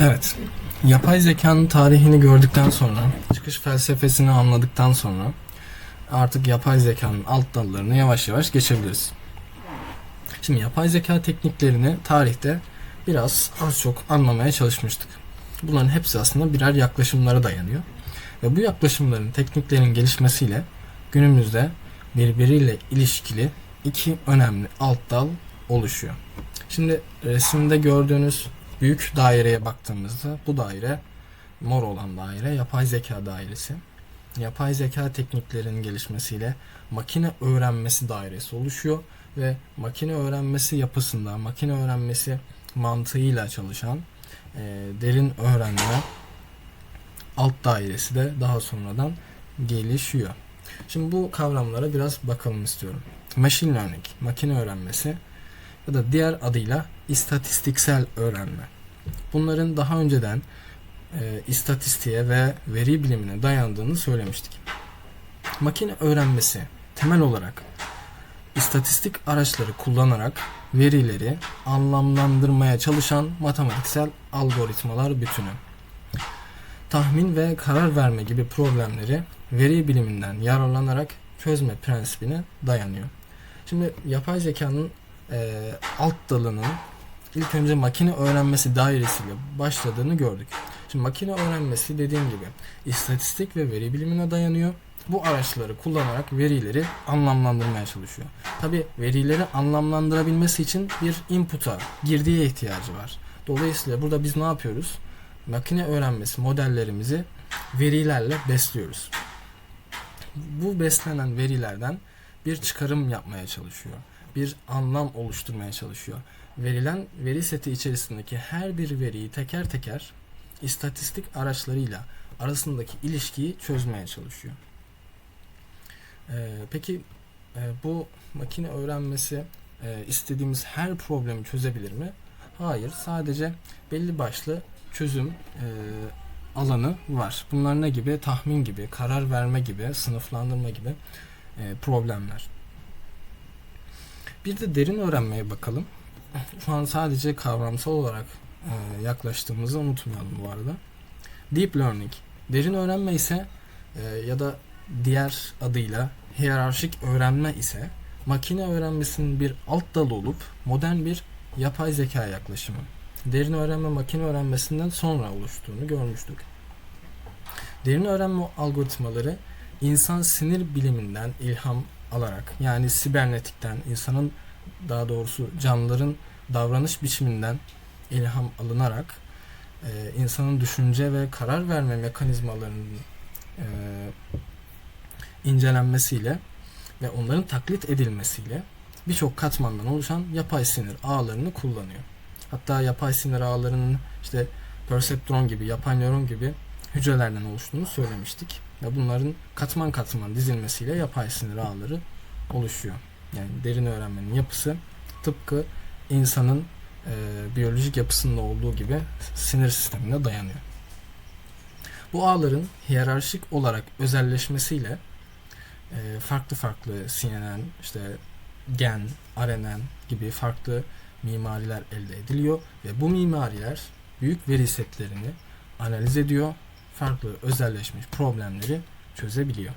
Evet. Yapay zekanın tarihini gördükten sonra, çıkış felsefesini anladıktan sonra artık yapay zekanın alt dallarını yavaş yavaş geçebiliriz. Şimdi yapay zeka tekniklerini tarihte biraz az çok anlamaya çalışmıştık. Bunların hepsi aslında birer yaklaşımlara dayanıyor. Ve bu yaklaşımların, tekniklerin gelişmesiyle günümüzde birbiriyle ilişkili iki önemli alt dal oluşuyor. Şimdi resimde gördüğünüz büyük daireye baktığımızda bu daire mor olan daire yapay zeka dairesi. Yapay zeka tekniklerinin gelişmesiyle makine öğrenmesi dairesi oluşuyor ve makine öğrenmesi yapısında, makine öğrenmesi mantığıyla çalışan e, derin öğrenme alt dairesi de daha sonradan gelişiyor. Şimdi bu kavramlara biraz bakalım istiyorum. Machine learning, makine öğrenmesi ya da diğer adıyla istatistiksel öğrenme. Bunların daha önceden e, istatistiğe ve veri bilimine dayandığını söylemiştik. Makine öğrenmesi temel olarak istatistik araçları kullanarak verileri anlamlandırmaya çalışan matematiksel algoritmalar bütünü. Tahmin ve karar verme gibi problemleri veri biliminden yararlanarak çözme prensibine dayanıyor. Şimdi yapay zekanın e, alt dalının ilk önce makine öğrenmesi dairesiyle başladığını gördük. Şimdi makine öğrenmesi dediğim gibi istatistik ve veri bilimine dayanıyor. Bu araçları kullanarak verileri anlamlandırmaya çalışıyor. Tabi verileri anlamlandırabilmesi için bir input'a, girdiye ihtiyacı var. Dolayısıyla burada biz ne yapıyoruz? Makine öğrenmesi modellerimizi verilerle besliyoruz. Bu beslenen verilerden bir çıkarım yapmaya çalışıyor. Bir anlam oluşturmaya çalışıyor. Verilen veri seti içerisindeki her bir veriyi teker teker istatistik araçlarıyla arasındaki ilişkiyi çözmeye çalışıyor. Ee, peki e, bu makine öğrenmesi e, istediğimiz her problemi çözebilir mi? Hayır, sadece belli başlı çözüm e, alanı var. Bunlar ne gibi? Tahmin gibi, karar verme gibi, sınıflandırma gibi e, problemler. Bir de derin öğrenmeye bakalım. Şu an sadece kavramsal olarak e, yaklaştığımızı unutmayalım bu arada. Deep learning. Derin öğrenme ise e, ya da diğer adıyla hiyerarşik öğrenme ise makine öğrenmesinin bir alt dalı olup modern bir yapay zeka yaklaşımı. Derin öğrenme makine öğrenmesinden sonra oluştuğunu görmüştük. Derin öğrenme algoritmaları insan sinir biliminden ilham alarak yani sibernetikten insanın daha doğrusu canlıların davranış biçiminden ilham alınarak e, insanın düşünce ve karar verme mekanizmalarının e, incelenmesiyle ve onların taklit edilmesiyle birçok katmandan oluşan yapay sinir ağlarını kullanıyor. Hatta yapay sinir ağlarının işte perseptron gibi, yapay nöron gibi hücrelerden oluştuğunu söylemiştik. Ve bunların katman katman dizilmesiyle yapay sinir ağları oluşuyor. Yani derin öğrenmenin yapısı tıpkı insanın e, biyolojik yapısında olduğu gibi sinir sistemine dayanıyor. Bu ağların hiyerarşik olarak özelleşmesiyle e, farklı farklı CNN, işte gen, RNN gibi farklı mimariler elde ediliyor ve bu mimariler büyük veri setlerini analiz ediyor, farklı özelleşmiş problemleri çözebiliyor.